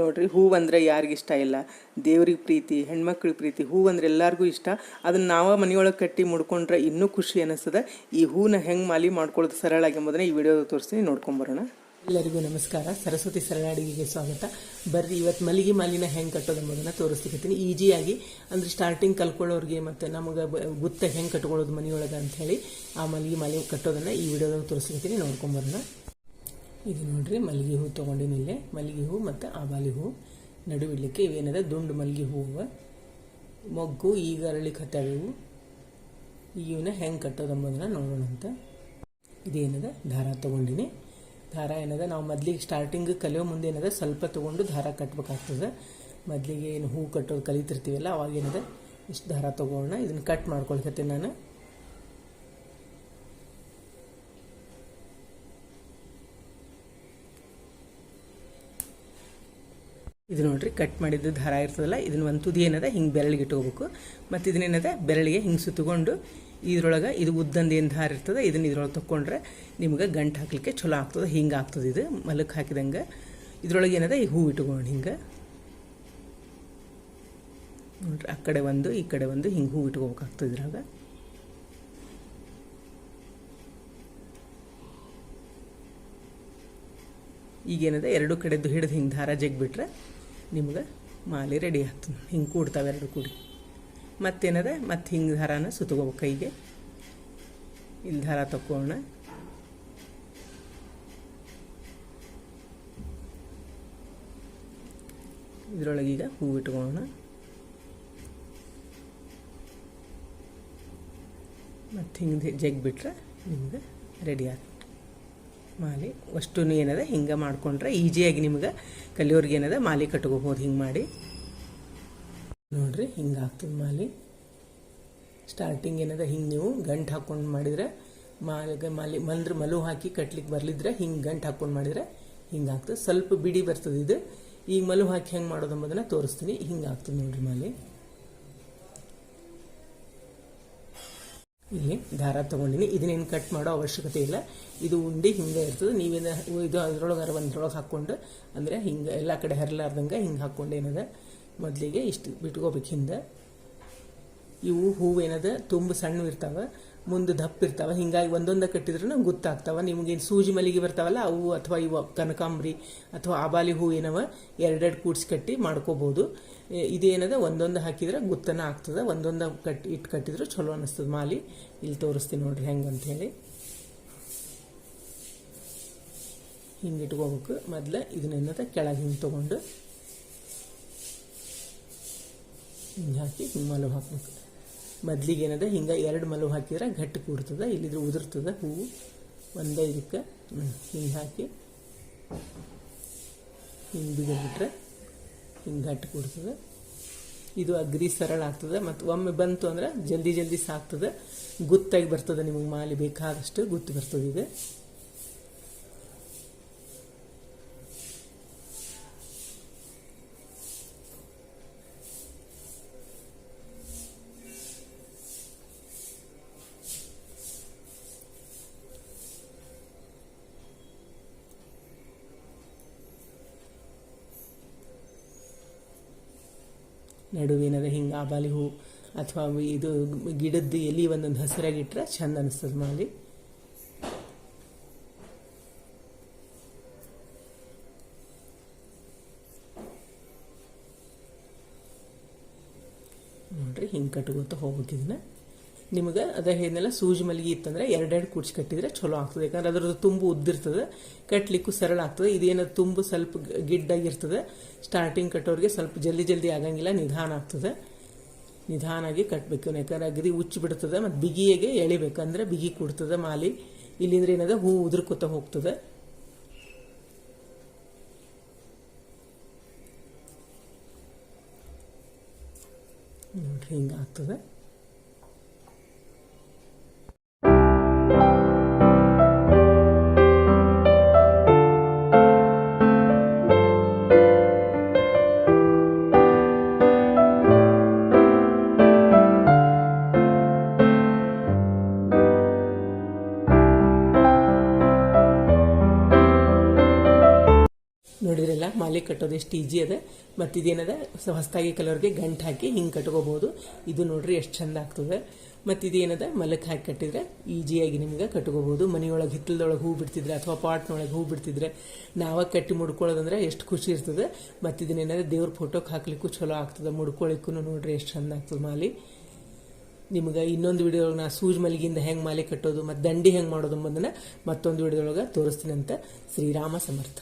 ನೋಡ್ರಿ ಹೂವು ಅಂದರೆ ಯಾರಿಗಿಷ್ಟ ಇಲ್ಲ? ದೇವ್ರಿಗೆ ಪ್ರೀತಿ ಹೆಣ್ಮಕ್ಳಿಗೆ ಪ್ರೀತಿ ಹೂವು ಅಂದ್ರೆ ಎಲ್ಲರಿಗೂ ಇಷ್ಟ. ಅದನ್ನು ನಾವು ಮನೆಯೊಳಗೆ ಕಟ್ಟಿ ಮುಡ್ಕೊಂಡ್ರೆ ಇನ್ನೂ ಖುಷಿ ಅನ್ನಿಸ್ತದೆ ಈ ಹೂವನ್ನ ಹೆಂಗೆ ಮಾಲಿ ಮಾಡ್ಕೊಳ್ಳೋದು ಸರಳ ಎಂಬುದನ್ನು ಈ ವಿಡಿಯೋ ತೋರಿಸ್ತೀನಿ ನೋಡ್ಕೊಂಬರೋಣ ಎಲ್ಲರಿಗೂ ನಮಸ್ಕಾರ, ಸರಸ್ವತಿ ಸರಳ ಅಡಿಗೆಗೆ ಸ್ವಾಗತ. ಬರ್ರಿ ಇವತ್ತು ಮಲ್ಲಿಗೆ ಮಾಲಿನ ಹೆಂಗೆ ಕಟ್ಟೋದು ಎಂಬುದನ್ನು ತೋರಿಸ್ತಿರ್ತೀನಿ ಈಜಿಯಾಗಿ, ಅಂದ್ರೆ ಸ್ಟಾರ್ಟಿಂಗ್ ಕಲ್ಕೊಳ್ಳೋರಿಗೆ ಮತ್ತು ನಮಗೆ ಗುತ್ತ ಹೆಂಗೆ ಕಟ್ಕೊಳ್ಳೋದು ಮನೆಯೊಳಗೆ ಅಂಥೇಳಿ ಆ ಮಲ್ಲಿಗೆ ಮಾಲಿ ಕಟ್ಟೋದನ್ನು ಈ ವಿಡಿಯೋದಾಗ ನೋಡ್ಕೊಂಡು ನೋಡ್ಕೊಂಬರೋಣ ಇದು ನೋಡ್ರಿ, ಮಲ್ಲಿಗೆ ಹೂ ತಗೊಂಡಿನಿ ಇಲ್ಲೇ. ಮಲ್ಲಿಗೆ ಹೂ ಮತ್ತು ಆಬಾಲಿ ಹೂ. ನಡುವಿಡ್ಲಿಕ್ಕೆ ಇವೇನದ? ದುಂಡು ಮಲ್ಲಿಗೆ ಹೂವು ಮೊಗ್ಗು ಈಗ ಅರಳಿ ಹತ್ತಾವ ಇವು ಇವನ್ನ ಹೆಂಗೆ ಕಟ್ಟೋದು ಎಂಬುದನ್ನು ನೋಡೋಣ ಅಂತ. ಇದೇನದ? ದಾರ ತೊಗೊಂಡಿನಿ. ದಾರ ಏನದ? ನಾವು ಮೊದ್ಲಿಗೆ ಸ್ಟಾರ್ಟಿಂಗ್ ಕಲಿಯೋ ಮುಂದೆ ಏನದ? ಸ್ವಲ್ಪ ತೊಗೊಂಡು ದಾರ ಕಟ್ಬೇಕಾಗ್ತದೆ. ಮೊದಲಿಗೆ ಏನು ಹೂ ಕಟ್ಟೋದು ಕಲಿತಿರ್ತೀವಲ್ಲ ಅವಾಗೇನದ ಇಷ್ಟು ದಾರ ತೊಗೊಳ್ಳೋಣ ಇದನ್ನು ಕಟ್ ಮಾಡ್ಕೊಳ್ಕತ್ತೀನಿ ನಾನು. ಇದು ನೋಡ್ರಿ ಕಟ್ ಮಾಡಿದ್ದು ದಾರ ಇರ್ತದಲ್ಲ, ಇದನ್ನ ಒಂದು ತುದಿ ಏನದ, ಹಿಂಗೆ ಬೆರಳಿಗೆ ಇಟ್ಕೋಬೇಕು. ಮತ್ತು ಇದನ್ನೇನದ ಬೆರಳಿಗೆ ಹಿಂಗೆ ಸುತ್ತಕೊಂಡು ಇದ್ರೊಳಗೆ ಇದು ಉದ್ದಂದು ಏನು ದಾರ ಇರ್ತದೆ, ಇದನ್ನ ಇದ್ರೊಳಗೆ ತಕ್ಕೊಂಡ್ರೆ ನಿಮ್ಗೆ ಗಂಟು ಹಾಕ್ಲಿಕ್ಕೆ ಚಲೋ ಆಗ್ತದೆ, ಹಿಂಗೆ ಆಗ್ತದೆ ಇದು ಮಲಕ್ಕೆ ಹಾಕಿದಂಗೆ. ಇದ್ರೊಳಗೆ ಏನದ, ಈ ಹೂ ಇಟ್ಕೊಂಡು ಹಿಂಗೆ. ನೋಡ್ರಿ, ಆ ಕಡೆ ಒಂದು, ಈ ಕಡೆ ಒಂದು, ಹಿಂಗೆ ಹೂ ಇಟ್ಕೋಬೇಕಾಗ್ತದೆ ಇದ್ರಾಗ. ಈಗೇನದ ಎರಡು ಕಡೆದು ಹಿಡಿದು ಹಿಂಗೆ ದಾರ ಜಗ್ಬಿಟ್ರೆ ನಿಮ್ಗೆ ಮಾಲೆ ರೆಡಿ ಆಗ್ತದೆ. ಹಿಂಗೆ ಕೂಡ್ತಾವೆ ಎರಡು ಕೂಡಿ. ಮತ್ತೇನದ? ಮತ್ತು ಹಿಂಗೆ ದಾರಾನ ಸುತ್ತಗೋಬೇಕು ಕೈಗೆ. ಇಲ್ಲಿ ದಾರ ತಕ್ಕೋಣ ಇದ್ರೊಳಗೀಗ ಹೂ ಇಟ್ಕೊಳ್ಳೋಣ ಮತ್ತು ಹಿಂಗೆ ಜಗ್ಬಿಟ್ರೆ ನಿಮ್ಗೆ ರೆಡಿ ಆಗ್ತದೆ. ಮಾಲೆ ಅಷ್ಟು ಏನದ, ಹಿಂಗೆ ಮಾಡ್ಕೊಂಡ್ರೆ ಈಜಿಯಾಗಿ ನಿಮ್ಗೆ ಕಲಿಯೋರ್ಗೆ ಏನದ, ಮಾಲೆ ಕಟ್ಕೋಬೋದು, ಹಿಂಗೆ ಮಾಡಿ. ನೋಡ್ರಿ, ಹಿಂಗೆ ಆಗ್ತದೆ ಮಾಲೆ. ಸ್ಟಾರ್ಟಿಂಗ್ ಏನದ, ಹಿಂಗೆ ನೀವು ಗಂಟು ಹಾಕ್ಕೊಂಡು ಮಾಡಿದ್ರೆ ಮಾಲಿಗೆ ಮಾಲಿ ಮಲ್ದ್ರ ಮಲು ಹಾಕಿ ಕಟ್ಲಿಕ್ಕೆ ಬರಲಿದ್ರೆ ಹಿಂಗೆ ಗಂಟು ಹಾಕ್ಕೊಂಡು ಮಾಡಿದ್ರೆ ಹಿಂಗೆ ಆಗ್ತದೆ. ಸ್ವಲ್ಪ ಬಿಡಿ ಬರ್ತದೆ ಇದು. ಈಗ ಮಲು ಹಾಕಿ ಹೆಂಗೆ ಮಾಡೋದು ಅಂಬೋದನ್ನು ತೋರಿಸ್ತೀನಿ. ಹಿಂಗೆ ಆಗ್ತದೆ ನೋಡ್ರಿ ಮಾಲೆ. ಇಲ್ಲಿ ದಾರ ತೊಗೊಂಡಿನಿ. ಇದನ್ನೇನು ಕಟ್ ಮಾಡೋ ಅವಶ್ಯಕತೆ ಇಲ್ಲ. ಇದು ಉಂಡಿ, ಹಿಂಗೆ ಇರ್ತದೆ. ನೀವೇನು ಇದು ಅದ್ರೊಳಗೆ ಒಂದ್ರೊಳಗೆ ಹಾಕ್ಕೊಂಡು, ಅಂದರೆ ಹಿಂಗೆ ಎಲ್ಲ ಕಡೆ ಹರಿಲಾರ್ದಂಗೆ ಹಿಂಗೆ ಹಾಕ್ಕೊಂಡು ಏನದ? ಮೊದಲಿಗೆ ಇಷ್ಟು ಬಿಟ್ಕೋಬೇಕು ಹಿಂದೆ. ಇವು ಹೂವು ಏನದ? ತುಂಬ ಸಣ್ಣ ಇರ್ತಾವೆ. ಮುಂದೆ ದಪ್ಪ ಇರ್ತಾವೆ ಹಿಂಗಾಗಿ ಒಂದೊಂದು ಕಟ್ಟಿದ್ರೂ ಗೊತ್ತಾಗ್ತಾವೆ. ನಿಮ್ಗೇನು ಸೂಜಿ ಮಲ್ಲಿಗೆ ಬರ್ತಾವಲ್ಲ, ಅವು ಅಥವಾ ಇವು ಕನಕಾಂಬ್ರಿ ಅಥವಾ ಆಬಾಲಿ ಹೂ ಏನವ, ಎರಡೆರಡು ಕೂಡ್ಸಿ ಕಟ್ಟಿ ಮಾಡ್ಕೋಬಹುದು ಇದೇನದ, ಒಂದೊಂದು ಹಾಕಿದ್ರೆ ಗುತ್ತನ ಆಗ್ತದೆ. ಒಂದೊಂದು ಕಟ್ಟಿ ಇಟ್ಟು ಕಟ್ಟಿದ್ರೆ ಚಲೋ ಅನ್ನಿಸ್ತದೆ ಮಾಲಿ. ಇಲ್ಲಿ ತೋರಿಸ್ತೀನಿ ನೋಡ್ರಿ ಹೆಂಗೆ ಅಂತ ಹೇಳಿ. ಹಿಂಗೆ ಇಟ್ಕೋಬೇಕು. ಮೊದಲು ಇದನ್ನೇನದ ಕೆಳಗೆ ಹಿಂಗೆ ತೊಗೊಂಡು ಹಿಂಗೆ ಹಾಕಿ ಹಿಂಗೆ ಹಾಕ್ಬೇಕು. ಮೊದ್ಲಿಗೆ ಏನದ ಹಿಂಗೆ ಎರಡು ಮಲವು ಹಾಕಿದ್ರೆ ಗಟ್ಟಿ ಕೂರ್ತದೆ, ಇಲ್ಲಿದ್ರೆ ಉದುರ್ತದೆ ಹೂವು. ಒಂದೇ ಇದಕ್ಕೆ ಹಿಂಗೆ ಹಾಕಿ ಹಿಂಗೆ ಬಿಗಿದ್ಬಿಟ್ರೆ ಹಿಂಗೆ ಗಟ್ಟಿ ಕೂರ್ತದೆ. ಇದು ಅಗ್ರಿ ಸರಳ ಆಗ್ತದೆ. ಮತ್ತು ಒಮ್ಮೆ ಬಂತು ಅಂದ್ರೆ ಜಲ್ದಿ ಜಲ್ದಿ ಸಾಕ್ತದೆ. ಗುತ್ತಾಗಿ ಬರ್ತದೆ ನಿಮಗೆ ಮಾಲಿ ಬೇಕಾದಷ್ಟು, ಗುತ್ತು ಬರ್ತದೆ ಇದು ನಡುವಿನದ ಹಿಂಗೆ ಆಬಾಲಿ ಹೂ ಅಥವಾ ಇದು ಗಿಡದ್ದು ಎಲ್ಲಿ ಒಂದೊಂದು ಹಸಿರಾಗಿಟ್ರೆ ಚಂದ ಅನಿಸ್ತದೆ ಮಾಲಿ. ನೋಡ್ರಿ ಹಿಂಗೆ ಕಟ್ಕೋತ ಹೋಗ್ಬೇಕು ಇದನ್ನ. ನಿಮಗೆ ಅದ ಏನೆಲ್ಲ ಸೂಜಿ ಮಲ್ಲಿಗೆ ಇತ್ತಂದ್ರೆ ಎರಡೆರಡು ಕುಡ್ಸಿ ಕಟ್ಟಿದ್ರೆ ಚಲೋ ಆಗ್ತದೆ. ಯಾಕಂದ್ರೆ ಅದ್ರದ್ದು ತುಂಬ ಉದ್ದಿರ್ತದೆ ಕಟ್ಟಲಿಕ್ಕೂ ಸರಳ ಆಗ್ತದೆ. ಇದೇನದು ತುಂಬ ಸ್ವಲ್ಪ ಗಿಡ್ಡಾಗಿರ್ತದೆ. ಸ್ಟಾರ್ಟಿಂಗ್ ಕಟ್ಟೋರಿಗೆ ಸ್ವಲ್ಪ ಜಲ್ದಿ ಜಲ್ದಿ ಆಗಂಗಿಲ್ಲ, ನಿಧಾನ ಆಗ್ತದೆ. ನಿಧಾನಾಗಿ ಕಟ್ಟಬೇಕು ಯಾಕಂದ್ರೆ ಅಗದಿ ಉಚ್ಚಿ ಬಿಡ್ತದೆ ಮತ್ತು ಬಿಗಿಯಾಗೆ ಎಳಿಬೇಕು. ಅಂದ್ರೆ ಬಿಗಿ ಕೂಡ್ತದೆ ಮಾಲಿ. ಇಲ್ಲಿಂದ್ರೆ ಏನದ, ಹೂ ಉದುರ್ಕೋತ ಹೋಗ್ತದೆ. ನೋಡ್ರಿ ಹಿಂಗೆ ಆಗ್ತದೆ. ಮಾಲಿ ಕಟ್ಟೋದು ಎಷ್ಟು ಈಜಿ ಅದ ಮತ್ತು ಇದೇನದ ಹೊಸದಾಗಿ ಕಲರ್ಗೆ ಗಂಟು ಹಾಕಿ ಹಿಂಗೆ ಕಟ್ಕೋಬಹುದು. ಇದು ನೋಡ್ರಿ ಎಷ್ಟು ಚಂದ ಆಗ್ತದೆ. ಮತ್ತು ಇದೇನದ ಮಲಕ್ಕೆ ಹಾಕಿ ಕಟ್ಟಿದ್ರೆ ಈಜಿಯಾಗಿ ನಿಮ್ಗೆ ಕಟ್ಕೋಬಹುದು. ಮನೆಯೊಳಗೆ ಹಿತ್ತಲದೊಳಗೆ ಹೂ ಬಿಡ್ತಿದ್ರೆ ಅಥವಾ ಪಾಟ್ನೊಳಗೆ ಹೂ ಬಿಡ್ತಿದ್ರೆ ನಾವ ಕಟ್ಟಿ ಮುಡ್ಕೊಳ್ಳೋದಂದ್ರೆ ಎಷ್ಟು ಖುಷಿ ಇರ್ತದೆ. ಮತ್ತು ಇದನ್ನೇನಾದ್ರೆ ದೇವ್ರ ಫೋಟೋಗೆ ಹಾಕ್ಲಿಕ್ಕೂ ಚಲೋ ಆಗ್ತದೆ. ಮುಡ್ಕೊಳಿಕ್ಕೂ ನೋಡ್ರಿ ಎಷ್ಟು ಚಂದ ಆಗ್ತದೆ ಮಾಲಿ. ನಿಮ್ಗೆ ಇನ್ನೊಂದು ವಿಡಿಯೋದೊಳಗೆ ನಾ ಸೂಜ್ ಮಲಗಿಂದ ಹೆಂಗೆ ಮಾಲೆ ಕಟ್ಟೋದು, ಮತ್ತು ದಂಡಿ ಹೆಂಗೆ ಮಾಡೋದು ಎಂಬುದನ್ನು ಮತ್ತೊಂದು ವಿಡಿಯೋದೊಳಗೆ ತೋರಿಸ್ತೀನಿ ಅಂತ ಶ್ರೀರಾಮ ಸಮರ್ಥ.